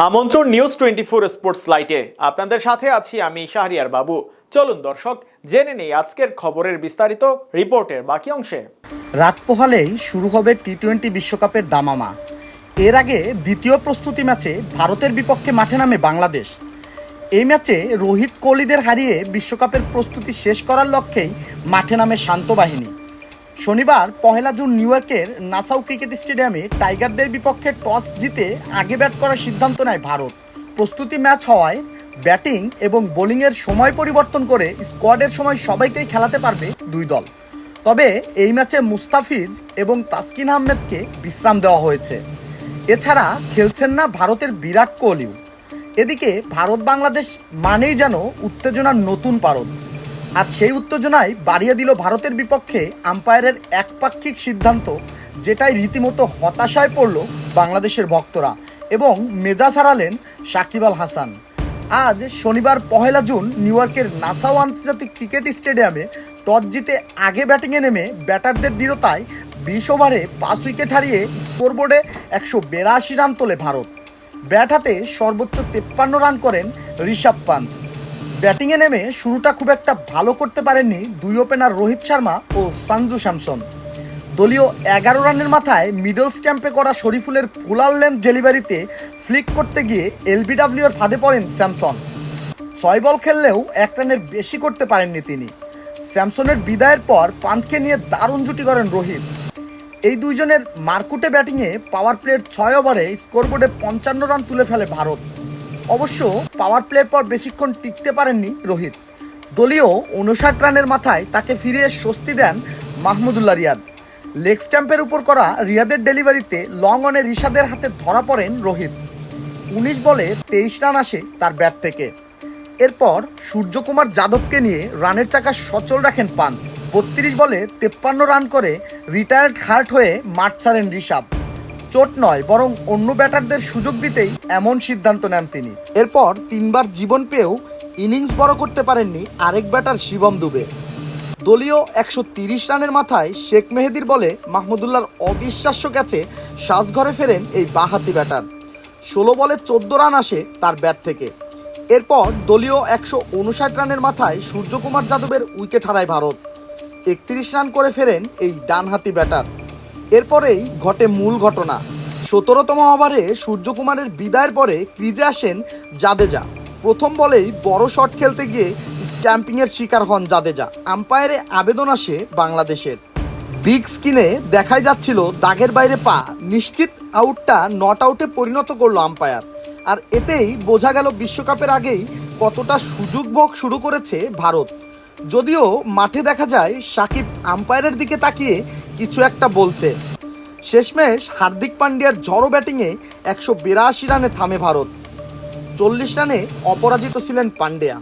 আমন্ত্রণ news twenty four sports লাইটে আপনাদের সাথে আছি আমি শাহরিয়ার বাবু। চলুন দর্শক, জেনে নেই আজকের খবরের বিস্তারিত রিপোর্টের বাকি অংশে। রাত পোহালেই শুরু হবে টি টোয়েন্টি বিশ্বকাপের দামামা। এর আগে দ্বিতীয় প্রস্তুতি ম্যাচে ভারতের বিপক্ষে মাঠে নামে বাংলাদেশ। এই ম্যাচে রোহিত কোহলিদের হারিয়ে বিশ্বকাপের প্রস্তুতি শেষ করার লক্ষ্যেই মাঠে নামে শান্ত বাহিনী। শনিবার, পহেলা জুন, নিউ ইয়র্কের নাসাউ ক্রিকেট স্টেডিয়ামে টাইগারদের বিপক্ষে টস জিতে আগে ব্যাট করার সিদ্ধান্ত নেয় ভারত। প্রস্তুতি ম্যাচ হওয়ায় ব্যাটিং এবং বোলিংয়ের সময় পরিবর্তন করে স্কোয়াডের সময় সবাইকেই খেলাতে পারবে দুই দল। তবে এই ম্যাচে মুস্তাফিজ এবং তাসকিন আহমেদকে বিশ্রাম দেওয়া হয়েছে। এছাড়া খেলছেন না ভারতের বিরাট কোহলিও। এদিকে ভারত বাংলাদেশ মানেই যেন উত্তেজনার নতুন পারদ। আর সেই উত্তেজনায় বাড়িয়ে দিল ভারতের বিপক্ষে আম্পায়ারের একপাক্ষিক সিদ্ধান্ত, যেটাই রীতিমতো হতাশায় পড়ল বাংলাদেশের ভক্তরা এবং মেজাজ হারালেন সাকিব আল হাসান। আজ শনিবার পহেলা জুন নিউ ইয়র্কের নাসাও আন্তর্জাতিক ক্রিকেট স্টেডিয়ামে টস জিতে আগে ব্যাটিংয়ে নেমে ব্যাটারদের দৃঢ়তায় বিশ ওভারে পাঁচ উইকেট হারিয়ে স্কোরবোর্ডে একশো বেরাশি রান তোলে ভারত। ব্যাট হাতে সর্বোচ্চ তেপ্পান্ন রান করেন ঋষভ পান্ত ব্যাটিংয়ে নেমে শুরুটা খুব একটা ভালো করতে পারেননি দুই ওপেনার রোহিত শর্মা ও সঞ্জু স্যামসন। দলীয় এগারো রানের মাথায় মিডল স্ট্যাম্পে করা শরীফুলের ফুলার লেন্থ ডেলিভারিতে ফ্লিক করতে গিয়ে এলবিডাব্লিউর ফাঁদে পড়েন স্যামসন। ছয় বল খেললেও এক রানের বেশি করতে পারেননি তিনি। স্যামসনের বিদায়ের পর পান্তকে নিয়ে দারুণ জুটি করেন রোহিত। এই দুইজনের মারকুটে ব্যাটিংয়ে পাওয়ার প্লের ছয় ওভারে স্কোরবোর্ডে পঞ্চান্ন রান তুলে ফেলে ভারত। অবশ্য পাওয়ার প্লের পর বেশিক্ষণ টিকতে পারেননি রোহিত। দলীয় উনষাট রানের মাথায় তাকে ফিরিয়ে স্বস্তি দেন মাহমুদুল্লাহ রিয়াদ। লেগ স্ট্যাম্পের উপর করা রিয়াদের ডেলিভারিতে লং অনে রিশাদের হাতে ধরা পড়েন রোহিত। উনিশ বলে তেইশ রান আসে তার ব্যাট থেকে। এরপর সূর্যকুমার যাদবকে নিয়ে রানের চাকা সচল রাখেন পান্ত বত্রিশ বলে তেপ্পান্ন রান করে রিটায়ার্ড হার্ট হয়ে মাঠ ছাড়েন ঋষভ। চোট নয়, বরং অন্য ব্যাটারদের সুযোগ দিতেই এমন সিদ্ধান্ত নেন তিনি। এরপর তিনবার জীবন পেয়েও ইনিংস বড় করতে পারেননি আরেক ব্যাটার শিবম দুবে। দলীয় একশো তিরিশ রানের মাথায় শেখ মেহেদির বলে মাহমুদুল্লাহর অবিশ্বাস্য ক্যাচে সাজঘরে ফেরেন এই বাহাতি ব্যাটার। ষোলো বলে চোদ্দ রান আসে তার ব্যাট থেকে। এরপর দলীয় একশো উনষাট রানের মাথায় সূর্যকুমার যাদবের উইকেট হারায় ভারত। একত্রিশ রান করে ফেরেন এই ডানহাতি ব্যাটার। এরপরেই ঘটে মূল ঘটনা। সতেরোতম ওভারে সূর্যকুমারের বিদায়ের পরে ক্রিজে আসেন জাদেজা। প্রথম বলেই বড় শট খেলতে গিয়ে স্ট্যাম্পিংয়ের শিকার হন জাদেজা। আম্পায়ারে আবেদন আসে বাংলাদেশের। বিগ স্ক্রিনে দেখাই যাচ্ছিল দাগের বাইরে পা। নিশ্চিত আউটটা নট আউটে পরিণত করল আম্পায়ার। আর এতেই বোঝা গেল বিশ্বকাপের আগেই কতটা সুযোগ ভোগ শুরু করেছে ভারত। যদিও মাঠে দেখা যায়, সাকিব আম্পায়ারের দিকে তাকিয়ে কিছু একটা বলছে। শেষমেশ হার্দিক পান্ডিয়ার ঝড়ো ব্যাটিংয়ে একশো বিরাশি রানে থামে ভারত। চল্লিশ রানে অপরাজিত ছিলেন পান্ডিয়া।